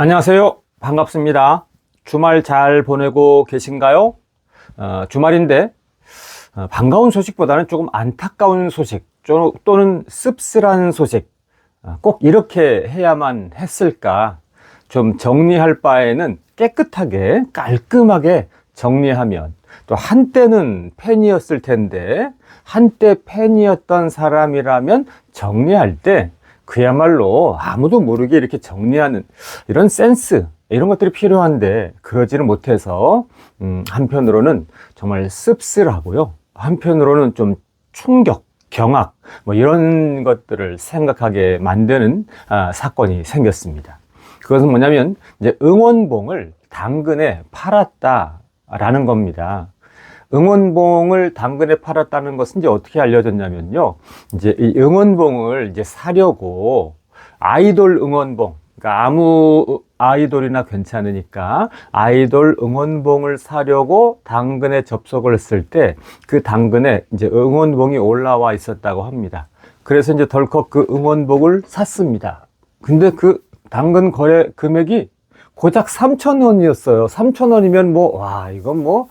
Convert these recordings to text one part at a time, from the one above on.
안녕하세요. 반갑습니다. 주말 잘 보내고 계신가요? 어, 주말인데 어, 반가운 소식보다는 조금 안타까운 소식 조- 또는 씁쓸한 소식 어, 꼭 이렇게 해야만 했을까 좀 정리할 바에는 깨끗하게 깔끔하게 정리하면 또 한때는 팬이었을 텐데 한때 팬이었던 사람이라면 정리할 때 그야말로 아무도 모르게 이렇게 정리하는 이런 센스 이런 것들이 필요한데 그러지는 못해서 음, 한편으로는 정말 씁쓸하고요 한편으로는 좀 충격 경악 뭐 이런 것들을 생각하게 만드는 아, 사건이 생겼습니다. 그것은 뭐냐면 이제 응원봉을 당근에 팔았다라는 겁니다. 응원봉을 당근에 팔았다는 것은 이제 어떻게 알려졌냐면요. 이제 이 응원봉을 이제 사려고 아이돌 응원봉, 그러니까 아무 아이돌이나 괜찮으니까 아이돌 응원봉을 사려고 당근에 접속을 했을 때 그 당근에 이제 응원봉이 올라와 있었다고 합니다. 그래서 이제 덜컥 그 응원봉을 샀습니다. 근데 그 당근 거래 금액이 고작 3,000원이었어요. 3,000원이면 뭐, 와, 이건 뭐,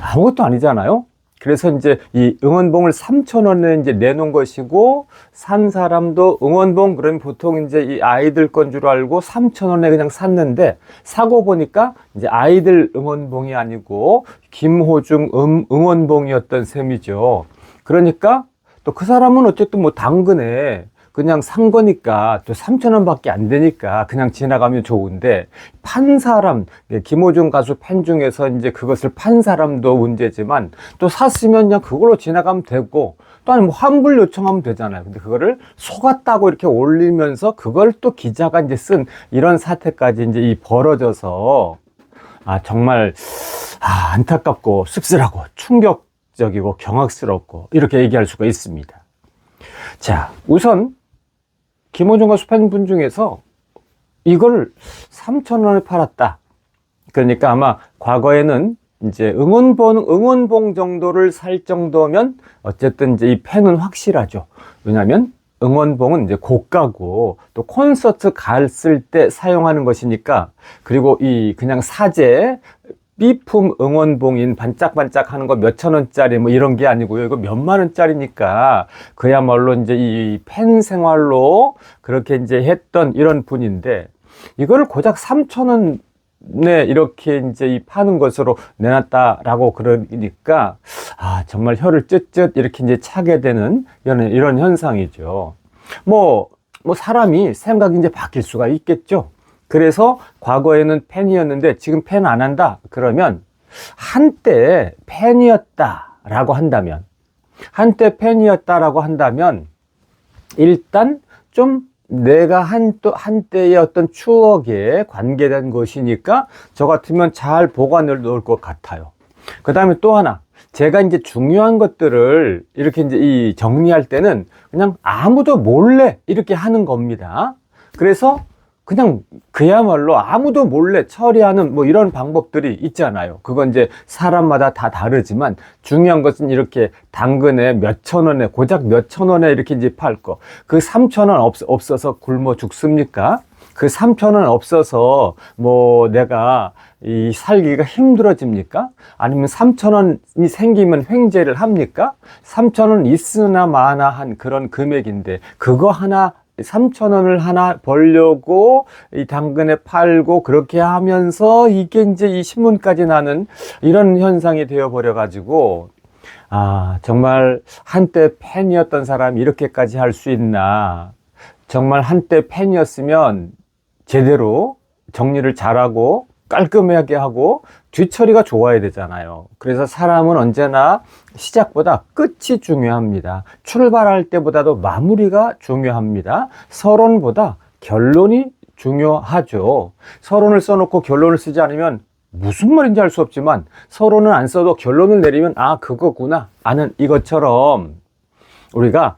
아무것도 아니잖아요? 그래서 이제 이 응원봉을 3,000원에 이제 내놓은 것이고, 산 사람도 응원봉, 그러면 보통 이제 이 아이들 건 줄 알고 3,000원에 그냥 샀는데, 사고 보니까 이제 아이들 응원봉이 아니고, 김호중 음, 응원봉이었던 셈이죠. 그러니까 또 그 사람은 어쨌든 뭐 당근에 그냥 산 거니까 또 3천 원밖에 안 되니까 그냥 지나가면 좋은데 판 사람 예, 김호중 가수 팬 중에서 이제 그것을 판 사람도 문제지만 또 샀으면 그냥 그걸로 지나가면 되고 또 아니 뭐 환불 요청하면 되잖아요. 근데 그거를 속았다고 이렇게 올리면서 그걸 또 기자가 이제 쓴 이런 사태까지 이제 이 벌어져서 아 정말 아, 안타깝고 씁쓸하고 충격적이고 경악스럽고 이렇게 얘기할 수가 있습니다. 자, 우선 김호중 가수 팬분 중에서 이걸 3,000원에 팔았다. 그러니까 아마 과거에는 이제 응원봉, 응원봉 정도를 살 정도면 어쨌든 이제 이 팬은 확실하죠. 왜냐면 응원봉은 이제 고가고 또 콘서트 갔을 때 사용하는 것이니까 그리고 이 그냥 사제 B품 응원봉인 반짝반짝 하는 거 몇천 원짜리 뭐 이런 게 아니고요. 이거 몇만 원짜리니까 그야말로 이제 이 팬 생활로 그렇게 이제 했던 이런 분인데 이거를 고작 3천 원에 이렇게 이제 이 파는 것으로 내놨다라고 그러니까 아 정말 혀를 쯧쯧 이렇게 이제 차게 되는 이런 이런 현상이죠. 뭐뭐 사람이 생각이 이제 바뀔 수가 있겠죠. 그래서 과거에는 팬이었는데 지금 팬 안 한다 그러면 한때 팬이었다라고 한다면 한때 팬이었다라고 한다면 일단 좀 내가 한 또 한때의 어떤 추억에 관계된 것이니까 저 같으면 잘 보관해 놓을 것 같아요. 그 다음에 또 하나 제가 이제 중요한 것들을 이렇게 이제 이 정리할 때는 그냥 아무도 몰래 이렇게 하는 겁니다. 그래서 그냥 그야말로 아무도 몰래 처리하는 뭐 이런 방법들이 있잖아요. 그건 이제 사람마다 다 다르지만 중요한 것은 이렇게 당근에 몇천 원에 고작 몇천 원에 이렇게 이제 팔 거. 그 삼천 원 없, 없어서 굶어 죽습니까? 그 삼천 원 없어서 뭐 내가 이 살기가 힘들어집니까? 아니면 삼천 원이 생기면 횡재를 합니까? 삼천 원 있으나 마나 한 그런 금액인데 그거 하나 3천 원을 하나 벌려고 이 당근에 팔고 그렇게 하면서 이게 이제 이 신문까지 나는 이런 현상이 되어 버려 가지고 아 정말 한때 팬이었던 사람이 이렇게까지 할 수 있나. 정말 한때 팬이었으면 제대로 정리를 잘하고 깔끔하게 하고 뒤처리가 좋아야 되잖아요. 그래서 사람은 언제나 시작보다 끝이 중요합니다. 출발할 때보다도 마무리가 중요합니다. 서론보다 결론이 중요하죠. 서론을 써놓고 결론을 쓰지 않으면 무슨 말인지 알 수 없지만 서론은 안 써도 결론을 내리면 아 그거구나 아는 이것처럼 우리가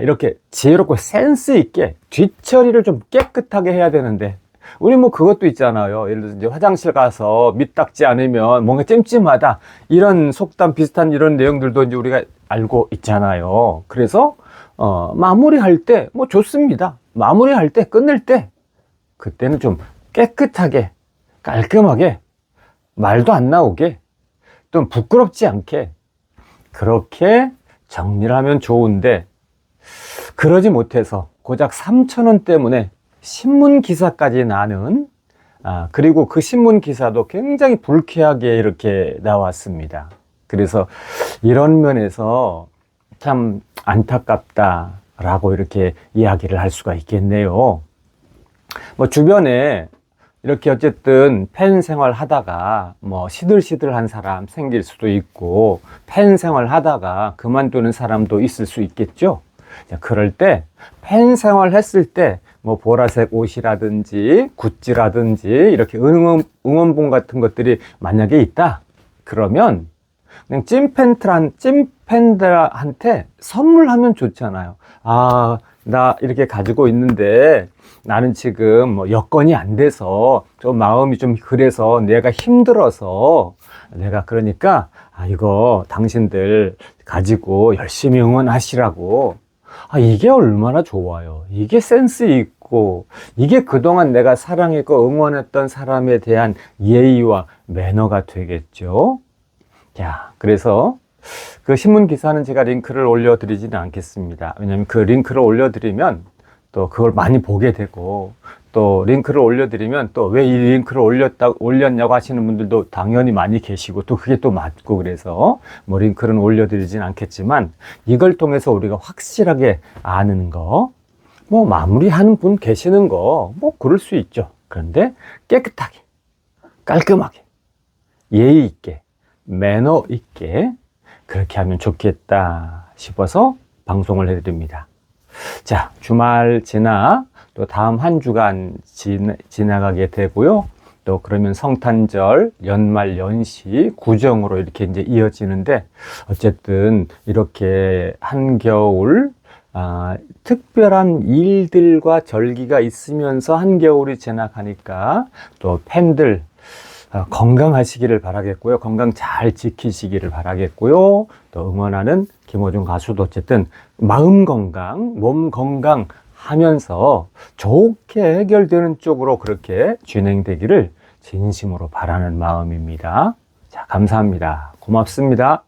이렇게 지혜롭고 센스 있게 뒷처리를 좀 깨끗하게 해야 되는데 우리 뭐 그것도 있잖아요. 예를 들어서 이제 화장실 가서 밑 닦지 않으면 뭔가 찜찜하다. 이런 속담 비슷한 이런 내용들도 이제 우리가 알고 있잖아요. 그래서 어, 마무리할 때 뭐 좋습니다. 마무리할 때 끝낼 때 그때는 좀 깨끗하게, 깔끔하게, 말도 안 나오게, 또 부끄럽지 않게, 그렇게 정리를 하면 좋은데, 그러지 못해서 고작 3천원 때문에 신문 기사까지 나는, 아, 그리고 그 신문 기사도 굉장히 불쾌하게 이렇게 나왔습니다. 그래서 이런 면에서 참 안타깝다라고 이렇게 이야기를 할 수가 있겠네요. 뭐 주변에 이렇게 어쨌든 팬 생활 하다가 뭐 시들시들한 사람 생길 수도 있고 팬 생활 하다가 그만두는 사람도 있을 수 있겠죠. 자, 그럴 때 팬 생활 했을 때 뭐 보라색 옷이라든지 굿즈라든지 이렇게 응원, 응원봉 같은 것들이 만약에 있다. 그러면 그냥 찐팬들한, 찐팬들한테 선물하면 좋잖아요. 아, 나 이렇게 가지고 있는데 나는 지금 뭐 여건이 안 돼서 좀 마음이 좀 그래서 내가 힘들어서 내가 그러니까 아, 이거 당신들 가지고 열심히 응원하시라고. 아, 이게 얼마나 좋아요. 이게 센스 있고, 이게 그동안 내가 사랑했고 응원했던 사람에 대한 예의와 매너가 되겠죠. 자, 그래서 그 신문 기사는 제가 링크를 올려드리지는 않겠습니다. 왜냐하면 그 링크를 올려드리면 또 그걸 많이 보게 되고 또 링크를 올려드리면 또 왜 이 링크를 올렸다 올렸냐고 하시는 분들도 당연히 많이 계시고 또 그게 또 맞고 그래서 뭐 링크는 올려드리진 않겠지만 이걸 통해서 우리가 확실하게 아는 거 뭐 마무리하는 분 계시는 거 뭐 그럴 수 있죠. 그런데 깨끗하게 깔끔하게 예의 있게 매너 있게 그렇게 하면 좋겠다 싶어서 방송을 해드립니다. 자, 주말 지나 또 다음 한 주간 지나, 지나가게 되고요. 또 그러면 성탄절, 연말, 연시, 구정으로 이렇게 이제 이어지는데 어쨌든 이렇게 한겨울 아, 특별한 일들과 절기가 있으면서 한겨울이 지나가니까 또 팬들 아, 건강하시기를 바라겠고요. 건강 잘 지키시기를 바라겠고요. 또 응원하는 김호중 가수도 어쨌든 마음 건강, 몸 건강 하면서 좋게 해결되는 쪽으로 그렇게 진행되기를 진심으로 바라는 마음입니다. 자, 감사합니다. 고맙습니다.